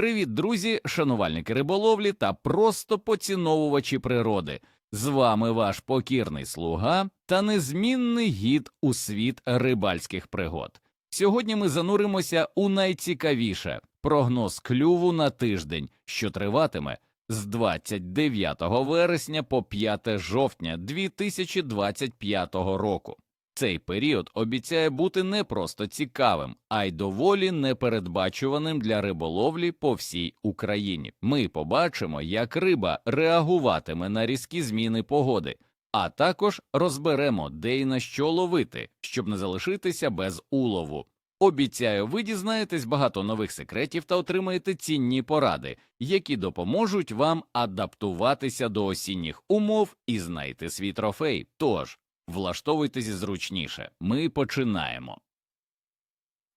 Привіт, друзі, шанувальники риболовлі та просто поціновувачі природи. З вами ваш покірний слуга та незмінний гід у світ рибальських пригод. Сьогодні ми зануримося у найцікавіше прогноз клюву на тиждень, що триватиме з 29 вересня по 5 жовтня 2025 року. Цей період обіцяє бути не просто цікавим, а й доволі непередбачуваним для риболовлі по всій Україні. Ми побачимо, як риба реагуватиме на різкі зміни погоди, а також розберемо, де і на що ловити, щоб не залишитися без улову. Обіцяю, ви дізнаєтесь багато нових секретів та отримаєте цінні поради, які допоможуть вам адаптуватися до осінніх умов і знайти свій трофей. Тож Влаштовуйтесь зручніше. Ми починаємо.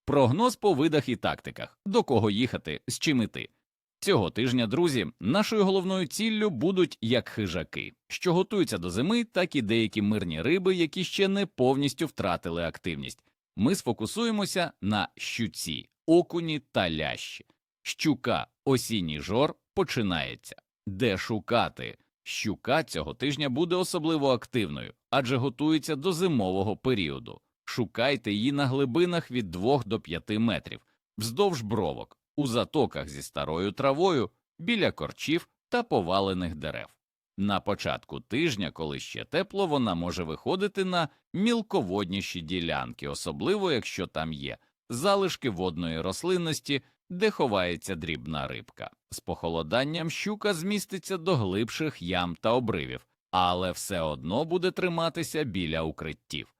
Прогноз по видах і тактиках до кого їхати, з чим іти. Цього тижня, друзі, нашою головною ціллю будуть як хижаки, що готуються до зими, так і деякі мирні риби, які ще не повністю втратили активність. Ми сфокусуємося на щуці, окуні та лящі. Щука, осінній жор починається. Де шукати? Щука цього тижня буде особливо активною, адже готується до зимового періоду. Шукайте її на глибинах від 2 до 5 метрів, вздовж бровок, у затоках зі старою травою, біля корчів та повалених дерев. На початку тижня, коли ще тепло, вона може виходити на мілководніші ділянки, особливо якщо там є залишки водної рослинності де ховається дрібна рибка. З похолоданням щука зміститься до глибших ям та обривів, але все одно буде триматися біля укриттів.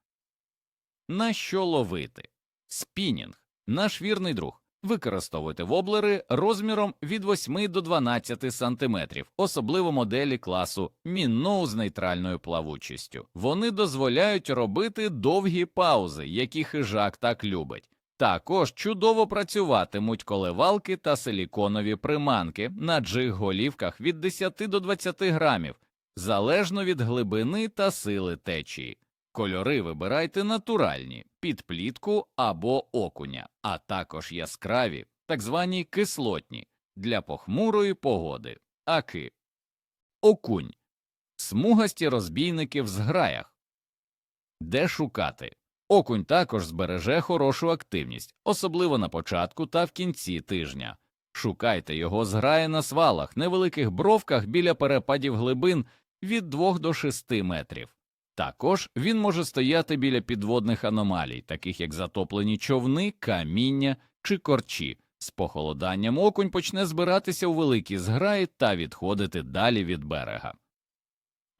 На що ловити? Спінінг наш вірний друг. Використовуйте воблери розміром від 8 до 12 см, особливо моделі класу Мінноу з нейтральною плавучістю. Вони дозволяють робити довгі паузи, які хижак так любить. Також чудово працюватимуть коливалки та силіконові приманки на джиг-голівках від 10 до 20 грамів, залежно від глибини та сили течії. Кольори вибирайте натуральні під плітку або окуня, а також яскраві, так звані кислотні для похмурої погоди, аки, окунь, смугасті розбійники в зграях. Де шукати? Окунь також збереже хорошу активність, особливо на початку та в кінці тижня. Шукайте його зграє на свалах, невеликих бровках біля перепадів глибин від 2 до 6 метрів. Також він може стояти біля підводних аномалій, таких як затоплені човни, каміння чи корчі. З похолоданням окунь почне збиратися у великі зграї та відходити далі від берега.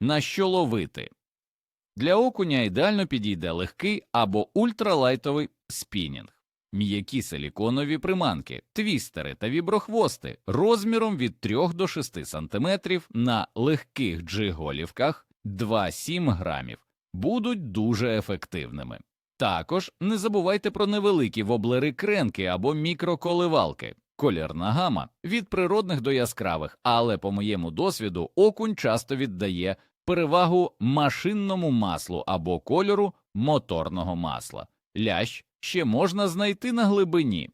На що ловити? Для окуня ідеально підійде легкий або ультралайтовий спінінг, м'які силіконові приманки, твістери та віброхвости розміром від 3 до 6 см на легких джиголівках 2-7 грамів будуть дуже ефективними. Також не забувайте про невеликі воблери кренки або мікроколивалки. Колірна гама від природних до яскравих, але, по моєму досвіду, окунь часто віддає перевагу машинному маслу або кольору моторного масла. Лящ ще можна знайти на глибині.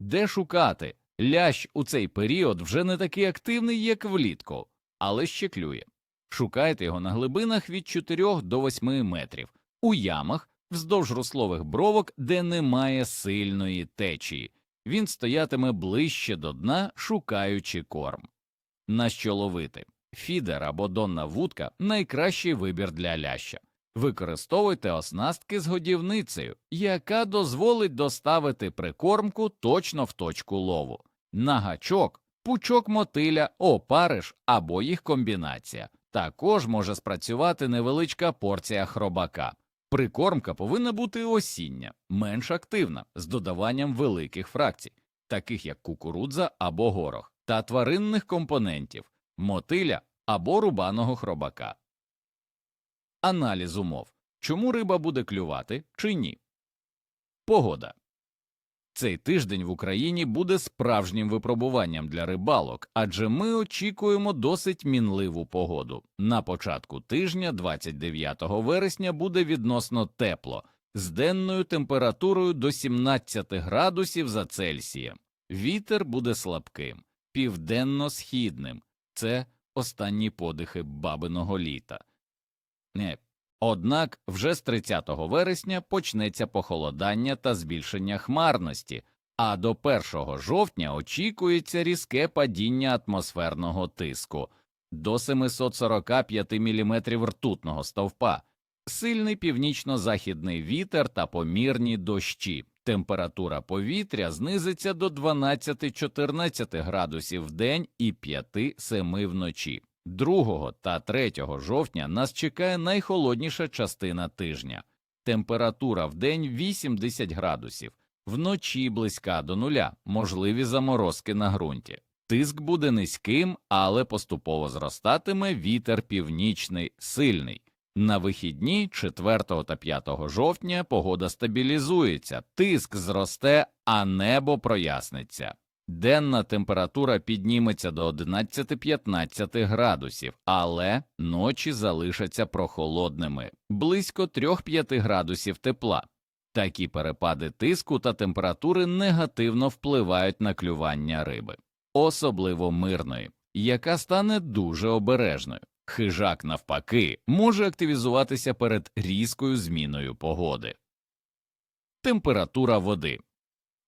Де шукати? Лящ у цей період вже не такий активний, як влітку, але ще клює. Шукайте його на глибинах від 4 до 8 метрів, у ямах вздовж руслових бровок, де немає сильної течії. Він стоятиме ближче до дна, шукаючи корм. На що ловити? Фідер або донна вудка найкращий вибір для ляща. Використовуйте оснастки з годівницею, яка дозволить доставити прикормку точно в точку лову, на гачок, пучок мотиля, опариш або їх комбінація. Також може спрацювати невеличка порція хробака. Прикормка повинна бути осіння, менш активна, з додаванням великих фракцій, таких як кукурудза або горох, та тваринних компонентів мотиля або рубаного хробака. Аналіз умов чому риба буде клювати чи ні. Погода цей тиждень в Україні буде справжнім випробуванням для рибалок, адже ми очікуємо досить мінливу погоду. На початку тижня, 29 вересня, буде відносно тепло, з денною температурою до 17 градусів за Цельсієм. Вітер буде слабким, південно-східним. Це останні подихи бабиного літа. Не. Однак вже з 30 вересня почнеться похолодання та збільшення хмарності, а до 1 жовтня очікується різке падіння атмосферного тиску до 745 мм ртутного стовпа, сильний північно-західний вітер та помірні дощі. Температура повітря знизиться до 12-14 градусів в день і 5-7 вночі. 2 та 3 жовтня нас чекає найхолодніша частина тижня. Температура в день 80 градусів, вночі близька до нуля, можливі заморозки на ґрунті. Тиск буде низьким, але поступово зростатиме вітер північний сильний. На вихідні 4 та 5 жовтня погода стабілізується, тиск зросте, а небо проясниться. Денна температура підніметься до 11-15 градусів, але ночі залишаться прохолодними, близько 3-5 градусів тепла. Такі перепади тиску та температури негативно впливають на клювання риби, особливо мирної, яка стане дуже обережною. Хижак, навпаки, може активізуватися перед різкою зміною погоди. Температура води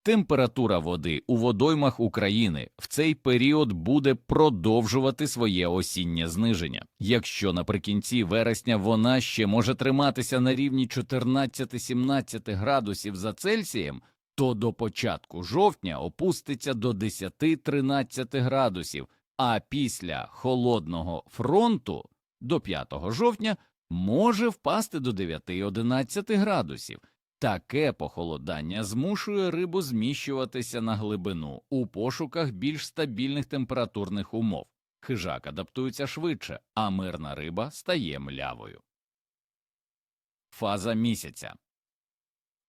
Температура води у водоймах України в цей період буде продовжувати своє осіннє зниження. Якщо наприкінці вересня вона ще може триматися на рівні 14-17 градусів за Цельсієм, то до початку жовтня опуститься до 10-13 градусів, а після холодного фронту до 5 жовтня може впасти до 9-11 градусів. Таке похолодання змушує рибу зміщуватися на глибину у пошуках більш стабільних температурних умов. Хижак адаптується швидше, а мирна риба стає млявою. Фаза місяця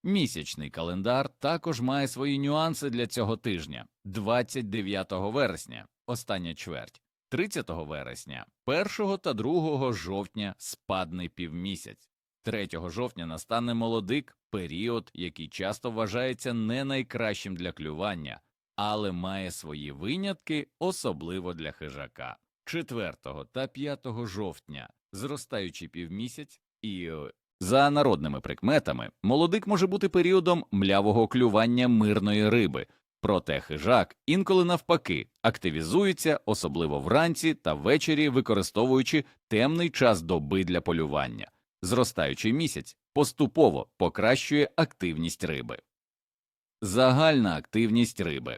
Місячний календар також має свої нюанси для цього тижня 29 вересня, остання чверть, 30 вересня, 1 та 2 жовтня спадний півмісяць. 3 жовтня настане молодик, період, який часто вважається не найкращим для клювання, але має свої винятки, особливо для хижака. 4 та 5 жовтня зростаючий півмісяць, і е, за народними прикметами молодик може бути періодом млявого клювання мирної риби. Проте хижак інколи навпаки активізується, особливо вранці та ввечері, використовуючи темний час доби для полювання. Зростаючий місяць поступово покращує активність риби. Загальна активність риби.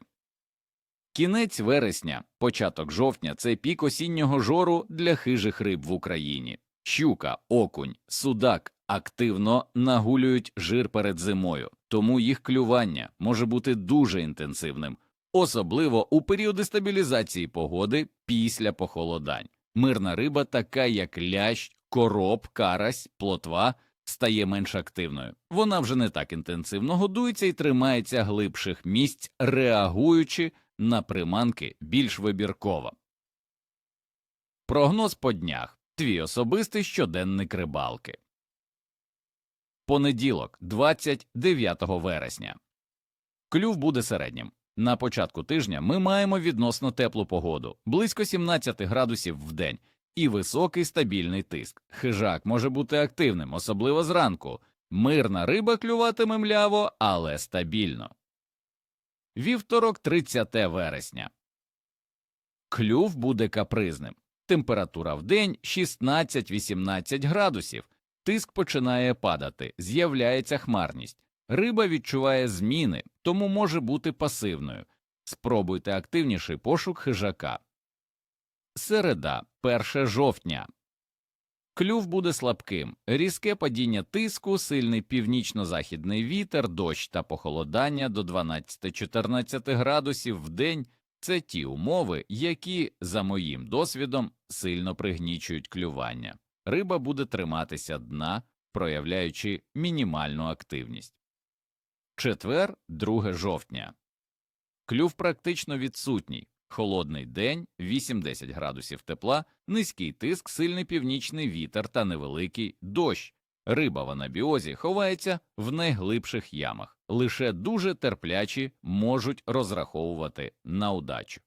Кінець вересня, початок жовтня це пік осіннього жору для хижих риб в Україні. Щука, окунь, судак активно нагулюють жир перед зимою, тому їх клювання може бути дуже інтенсивним, особливо у періоди стабілізації погоди після похолодань. Мирна риба, така як лящ, короб, карась, плотва, стає менш активною. Вона вже не так інтенсивно годується і тримається глибших місць, реагуючи на приманки більш вибірково. Прогноз по днях. Твій особистий щоденник рибалки. Понеділок, 29 вересня. Клюв буде середнім. На початку тижня ми маємо відносно теплу погоду, близько 17 градусів в день, і високий стабільний тиск. Хижак може бути активним, особливо зранку. Мирна риба клюватиме мляво, але стабільно. Вівторок, 30 вересня. Клюв буде капризним. Температура в день 16-18 градусів. Тиск починає падати, з'являється хмарність. Риба відчуває зміни, тому може бути пасивною. Спробуйте активніший пошук хижака. Середа, 1 жовтня. Клюв буде слабким, різке падіння тиску, сильний північно-західний вітер, дощ та похолодання до 12-14 градусів в день це ті умови, які, за моїм досвідом, сильно пригнічують клювання. Риба буде триматися дна, проявляючи мінімальну активність. Четвер, 2 жовтня. Клюв практично відсутній. Холодний день, 8-10 градусів тепла, низький тиск, сильний північний вітер та невеликий дощ. Риба в анабіозі ховається в найглибших ямах. Лише дуже терплячі можуть розраховувати на удачу.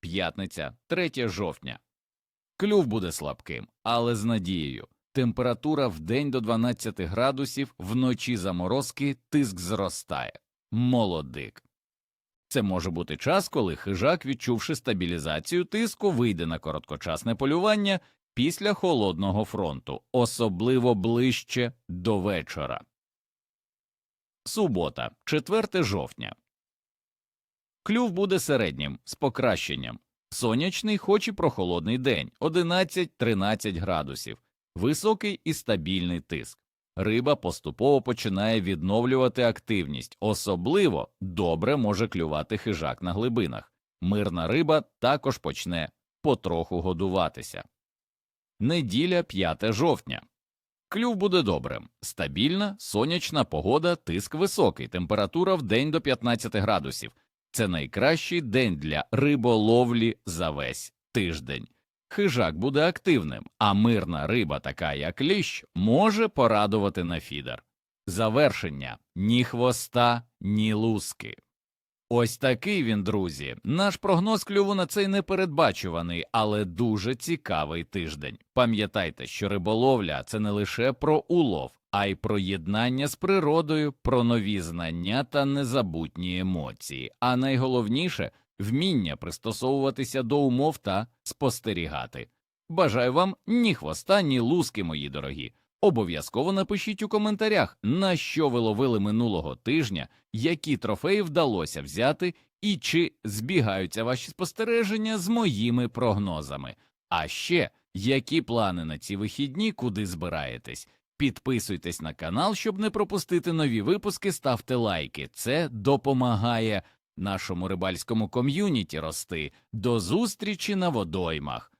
П'ятниця, 3 жовтня. Клюв буде слабким, але з надією. Температура вдень до 12 градусів, вночі заморозки, тиск зростає. Молодик. Це може бути час, коли хижак, відчувши стабілізацію тиску, вийде на короткочасне полювання після холодного фронту, особливо ближче до вечора. Субота, 4 жовтня. Клюв буде середнім з покращенням. Сонячний, хоч і прохолодний день 11-13 градусів, високий і стабільний тиск. Риба поступово починає відновлювати активність, особливо добре може клювати хижак на глибинах. Мирна риба також почне потроху годуватися. Неділя 5 жовтня. Клюв буде добрим. Стабільна, сонячна погода, тиск високий, температура в день до 15 градусів. Це найкращий день для риболовлі за весь тиждень. Хижак буде активним, а мирна риба, така як ліщ, може порадувати на фідер. Завершення ні хвоста, ні луски. Ось такий він, друзі. Наш прогноз клюву на цей непередбачуваний, але дуже цікавий тиждень. Пам'ятайте, що риболовля це не лише про улов, а й про єднання з природою, про нові знання та незабутні емоції, а найголовніше вміння пристосовуватися до умов та спостерігати. Бажаю вам ні хвоста, ні луски, мої дорогі. Обов'язково напишіть у коментарях, на що ви ловили минулого тижня, які трофеї вдалося взяти і чи збігаються ваші спостереження з моїми прогнозами. А ще які плани на ці вихідні, куди збираєтесь. Підписуйтесь на канал, щоб не пропустити нові випуски, ставте лайки. Це допомагає нашому рибальському ком'юніті рости. До зустрічі на водоймах.